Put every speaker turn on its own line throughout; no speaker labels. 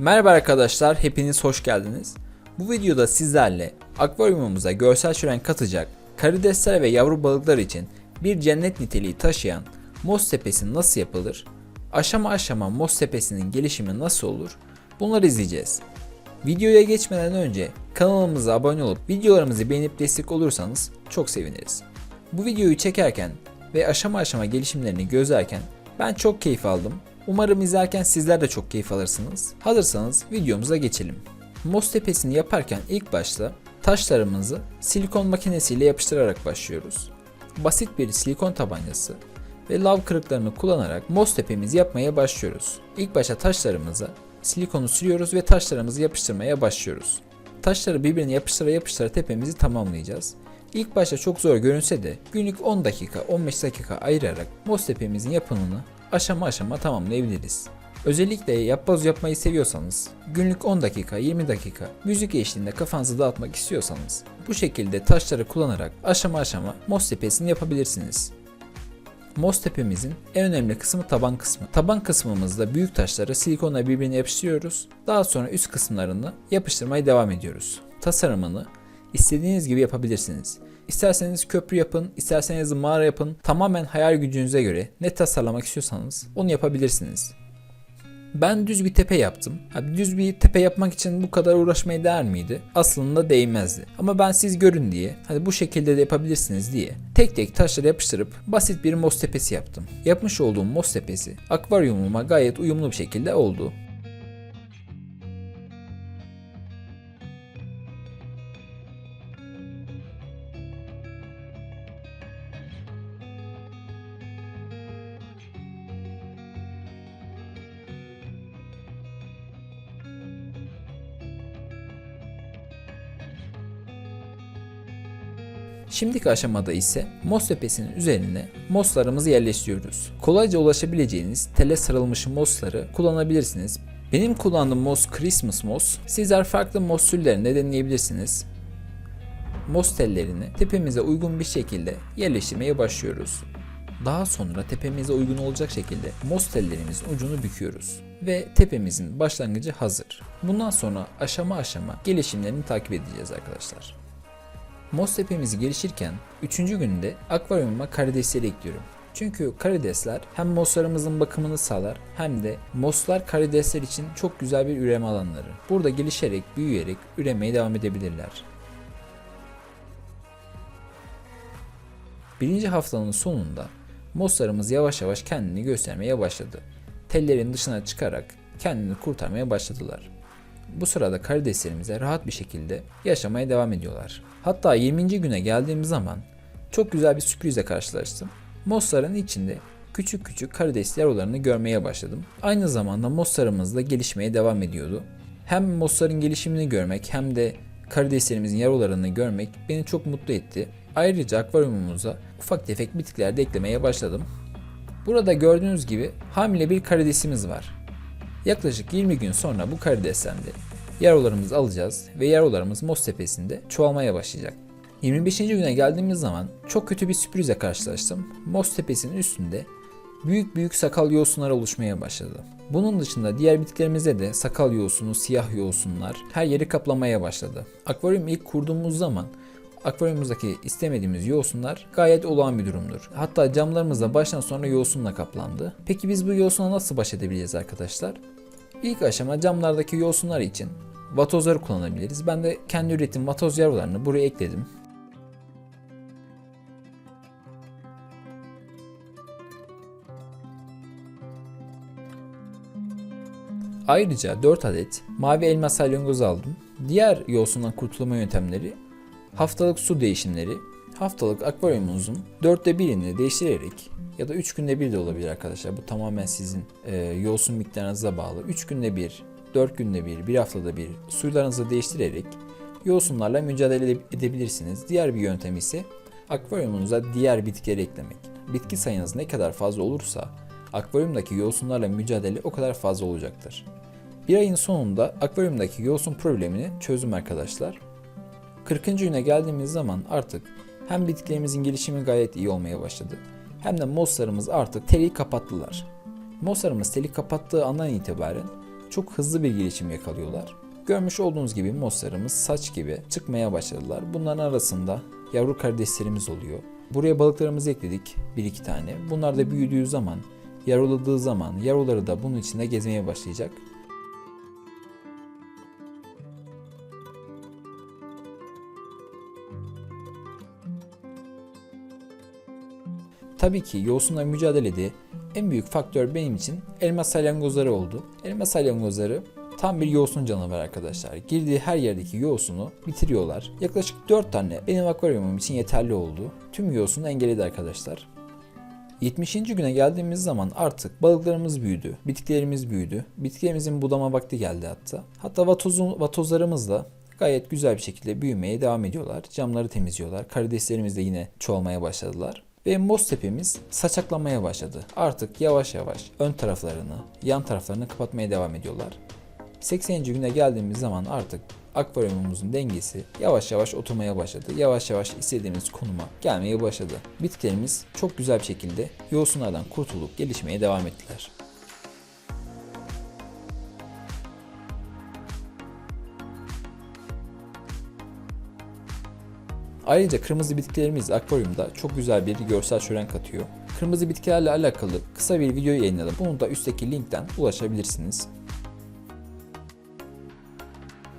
Merhaba arkadaşlar, hepiniz hoş geldiniz. Bu videoda sizlerle akvaryumumuza görsel şölen katacak karidesler ve yavru balıklar için bir cennet niteliği taşıyan Mos tepesi nasıl yapılır, aşama aşama Mos tepesinin gelişimi nasıl olur bunları izleyeceğiz. Videoya geçmeden önce kanalımıza abone olup videolarımızı beğenip destek olursanız çok seviniriz. Bu videoyu çekerken ve aşama aşama gelişimlerini gözlerken ben çok keyif aldım. Umarım izlerken sizler de çok keyif alırsınız. Hazırsanız videomuza geçelim. Mos tepesini yaparken ilk başta taşlarımızı silikon makinesiyle yapıştırarak başlıyoruz. Basit bir silikon tabancası ve lav kırıklarını kullanarak mos tepemizi yapmaya başlıyoruz. İlk başta taşlarımıza silikonu sürüyoruz ve taşlarımızı yapıştırmaya başlıyoruz. Taşları birbirine yapıştıra yapıştıra tepemizi tamamlayacağız. İlk başta çok zor görünse de günlük 10 dakika 15 dakika ayırarak mos tepemizin yapımını aşama aşama tamamlayabiliriz. Özellikle yapboz yapmayı seviyorsanız, günlük 10 dakika 20 dakika müzik eşliğinde kafanızı dağıtmak istiyorsanız bu şekilde taşları kullanarak aşama aşama mos tepesini yapabilirsiniz. Mos tepemizin en önemli kısmı taban kısmı. Taban kısmımızda büyük taşları silikonla birbirine yapıştırıyoruz. Daha sonra üst kısımlarını yapıştırmaya devam ediyoruz. Tasarımını istediğiniz gibi yapabilirsiniz. İsterseniz köprü yapın, isterseniz mağara yapın. Tamamen hayal gücünüze göre ne tasarlamak istiyorsanız onu yapabilirsiniz. Ben düz bir tepe yaptım. Ha, düz bir tepe yapmak için bu kadar uğraşmaya değer miydi? Aslında değmezdi. Ama ben siz görün diye, hadi bu şekilde de yapabilirsiniz diye tek tek taşları yapıştırıp basit bir mos tepesi yaptım. Yapmış olduğum mos tepesi akvaryumuma gayet uyumlu bir şekilde oldu. Şimdiki aşamada ise mos tepesinin üzerine moslarımızı yerleştiriyoruz. Kolayca ulaşabileceğiniz tele sarılmış mosları kullanabilirsiniz. Benim kullandığım mos Christmas mos. Sizler farklı mos türlerinde deneyebilirsiniz. Mos tellerini tepemize uygun bir şekilde yerleştirmeye başlıyoruz. Daha sonra tepemize uygun olacak şekilde mos tellerimizin ucunu büküyoruz ve tepemizin başlangıcı hazır. Bundan sonra aşama aşama gelişimlerini takip edeceğiz arkadaşlar. Mos tepemiz gelişirken 3. günde akvaryumuma karidesleri ekliyorum. Çünkü karidesler hem moslarımızın bakımını sağlar hem de moslar karidesler için çok güzel bir üreme alanları. Burada gelişerek, büyüyerek üremeye devam edebilirler. Birinci haftanın sonunda moslarımız yavaş yavaş kendini göstermeye başladı. Tellerin dışına çıkarak kendini kurtarmaya başladılar. Bu sırada karideslerimize rahat bir şekilde yaşamaya devam ediyorlar. Hatta 20. güne geldiğimiz zaman çok güzel bir sürprizle karşılaştım. Mosların içinde küçük küçük karides yavrularını görmeye başladım. Aynı zamanda moslarımız da gelişmeye devam ediyordu. Hem mosların gelişimini görmek hem de karideslerimizin yavrularını görmek beni çok mutlu etti. Ayrıca akvaryumumuza ufak tefek bitkiler de eklemeye başladım. Burada gördüğünüz gibi hamile bir karidesimiz var. Yaklaşık 20 gün sonra bu karidesten de yavrularımızı alacağız ve yavrularımız Mos tepesinde çoğalmaya başlayacak. 25. güne geldiğimiz zaman çok kötü bir sürprizle karşılaştım. Mos tepesinin üstünde büyük büyük sakal yosunlar oluşmaya başladı. Bunun dışında diğer bitkilerimizde de sakal yosunu, siyah yosunlar her yeri kaplamaya başladı. Akvaryum ilk kurduğumuz zaman akvaryumumuzdaki istemediğimiz yosunlar gayet olağan bir durumdur. Hatta camlarımız da baştan sona yosunla kaplandı. Peki biz bu yosunla nasıl baş edebiliriz arkadaşlar? İlk aşama camlardaki yosunlar için vatozları kullanabiliriz. Ben de kendi üretim vatoz yavrularını buraya ekledim. Ayrıca 4 adet mavi elma salyangoz aldım. Diğer yosundan kurtulma yöntemleri haftalık su değişimleri, haftalık akvaryumunuzun dörtte birini değiştirerek ya da 3 günde bir de olabilir arkadaşlar. Bu tamamen sizin e, yosun miktarınıza bağlı. 3 günde bir, 4 günde bir, bir haftada bir suylarınızı değiştirerek yosunlarla mücadele edebilirsiniz. Diğer bir yöntem ise akvaryumunuza diğer bitkileri eklemek. Bitki sayınız ne kadar fazla olursa akvaryumdaki yosunlarla mücadele o kadar fazla olacaktır. Bir ayın sonunda akvaryumdaki yosun problemini çözdüm arkadaşlar. 40. güne geldiğimiz zaman artık hem bitkilerimizin gelişimi gayet iyi olmaya başladı hem de moslarımız artık teli kapattılar. Moslarımız teli kapattığı andan itibaren çok hızlı bir gelişim yakalıyorlar. Görmüş olduğunuz gibi mosslarımız saç gibi çıkmaya başladılar. Bunların arasında yavru karideslerimiz oluyor. Buraya balıklarımızı ekledik bir iki tane. Bunlar da büyüdüğü zaman, yavruladığı zaman yavruları da bunun içinde gezmeye başlayacak. Tabii ki yosunla mücadelede en büyük faktör benim için elma salyangozları oldu. Elma salyangozları tam bir yosun canavarı arkadaşlar. Girdiği her yerdeki yosunu bitiriyorlar. Yaklaşık 4 tane benim akvaryumum için yeterli oldu. Tüm yosunu engelledi arkadaşlar. 70. güne geldiğimiz zaman artık balıklarımız büyüdü, bitkilerimiz büyüdü. Bitkilerimizin budama vakti geldi hatta. Hatta vatozun, vatozlarımız da gayet güzel bir şekilde büyümeye devam ediyorlar. Camları temizliyorlar. Karideslerimiz de yine çoğalmaya başladılar. Ve moz tepemiz saçaklamaya başladı. Artık yavaş yavaş ön taraflarını, yan taraflarını kapatmaya devam ediyorlar. 80. güne geldiğimiz zaman artık akvaryumumuzun dengesi yavaş yavaş oturmaya başladı. Yavaş yavaş istediğimiz konuma gelmeye başladı. Bitkilerimiz çok güzel bir şekilde yosunlardan kurtulup gelişmeye devam ettiler. Ayrıca kırmızı bitkilerimiz akvaryumda çok güzel bir görsel şölen katıyor. Kırmızı bitkilerle alakalı kısa bir video yayınladım. Bunu da üstteki linkten ulaşabilirsiniz.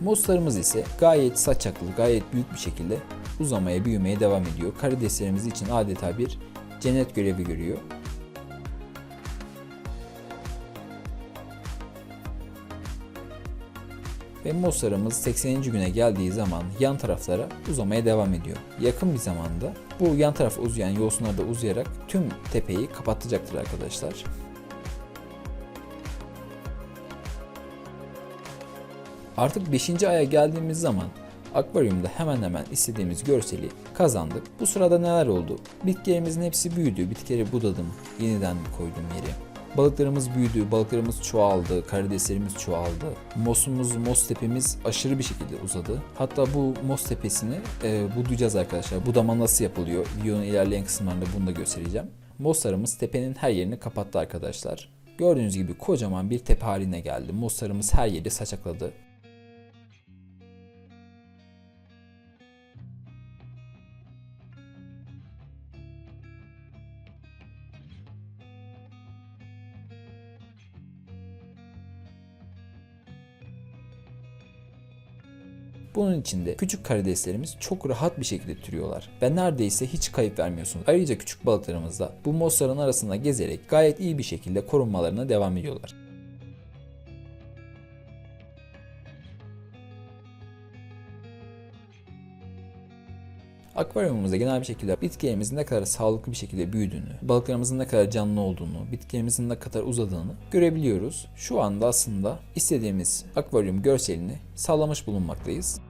Moslarımız ise gayet saçaklı, gayet büyük bir şekilde uzamaya, büyümeye devam ediyor. Karideslerimiz için adeta bir cennet görevi görüyor. Ve moslarımız 80. güne geldiği zaman yan taraflara uzamaya devam ediyor. Yakın bir zamanda bu yan tarafa uzayan yosunlar da uzayarak tüm tepeyi kapatacaktır arkadaşlar. Artık 5. aya geldiğimiz zaman akvaryumda hemen hemen istediğimiz görseli kazandık. Bu sırada neler oldu? Bitkilerimizin hepsi büyüdü. Bitkileri budadım. Yeniden koydum yere. Balıklarımız büyüdü, balıklarımız çoğaldı, karideslerimiz çoğaldı. Mosumuz, mos tepemiz aşırı bir şekilde uzadı. Hatta bu mos tepesini e, budayacağız arkadaşlar. Budama nasıl yapılıyor? Videonun ilerleyen kısımlarında bunu da göstereceğim. Moslarımız tepenin her yerini kapattı arkadaşlar. Gördüğünüz gibi kocaman bir tepe haline geldi. Moslarımız her yeri saçakladı. Bunun içinde küçük karideslerimiz çok rahat bir şekilde türüyorlar ve neredeyse hiç kayıp vermiyorsunuz. Ayrıca küçük balıklarımız da bu mosların arasında gezerek gayet iyi bir şekilde korunmalarına devam ediyorlar. Akvaryumumuzda genel bir şekilde bitkilerimizin ne kadar sağlıklı bir şekilde büyüdüğünü, balıklarımızın ne kadar canlı olduğunu, bitkilerimizin ne kadar uzadığını görebiliyoruz. Şu anda aslında istediğimiz akvaryum görselini sağlamış bulunmaktayız.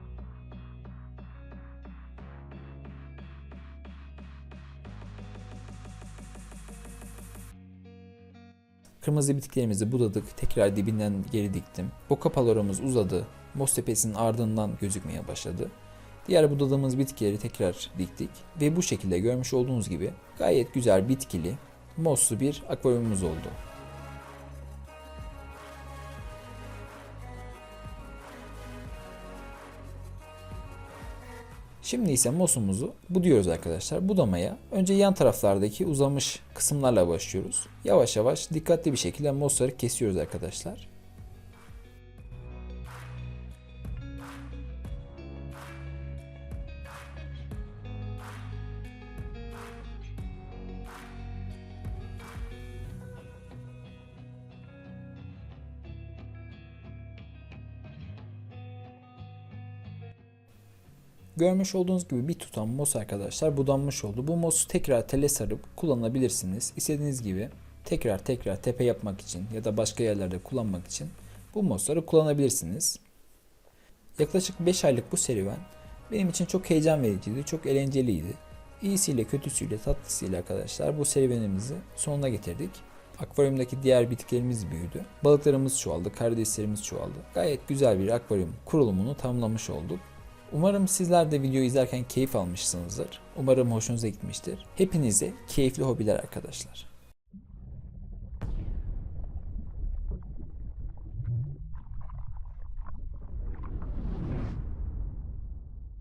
Kırmızı bitkilerimizi budadık, tekrar dibinden geri diktim. Boka paloramız uzadı, Mos tepesinin ardından gözükmeye başladı. Diğer budadığımız bitkileri tekrar diktik ve bu şekilde görmüş olduğunuz gibi gayet güzel bitkili, moslu bir akvaryumumuz oldu. Şimdi ise mosumuzu buduyoruz arkadaşlar. Budamaya önce yan taraflardaki uzamış kısımlarla başlıyoruz. Yavaş yavaş dikkatli bir şekilde mosları kesiyoruz arkadaşlar. Görmüş olduğunuz gibi bir tutam mos arkadaşlar budanmış oldu. Bu mosu tekrar tele sarıp kullanabilirsiniz. İstediğiniz gibi tekrar tekrar tepe yapmak için ya da başka yerlerde kullanmak için bu mosları kullanabilirsiniz. Yaklaşık 5 aylık bu serüven benim için çok heyecan vericiydi, çok eğlenceliydi. İyisiyle kötüsüyle tatlısıyla arkadaşlar bu serüvenimizi sonuna getirdik. Akvaryumdaki diğer bitkilerimiz büyüdü. Balıklarımız çoğaldı, karideslerimiz çoğaldı. Gayet güzel bir akvaryum kurulumunu tamamlamış olduk. Umarım sizler de videoyu izlerken keyif almışsınızdır. Umarım hoşunuza gitmiştir. Hepinize keyifli hobiler arkadaşlar.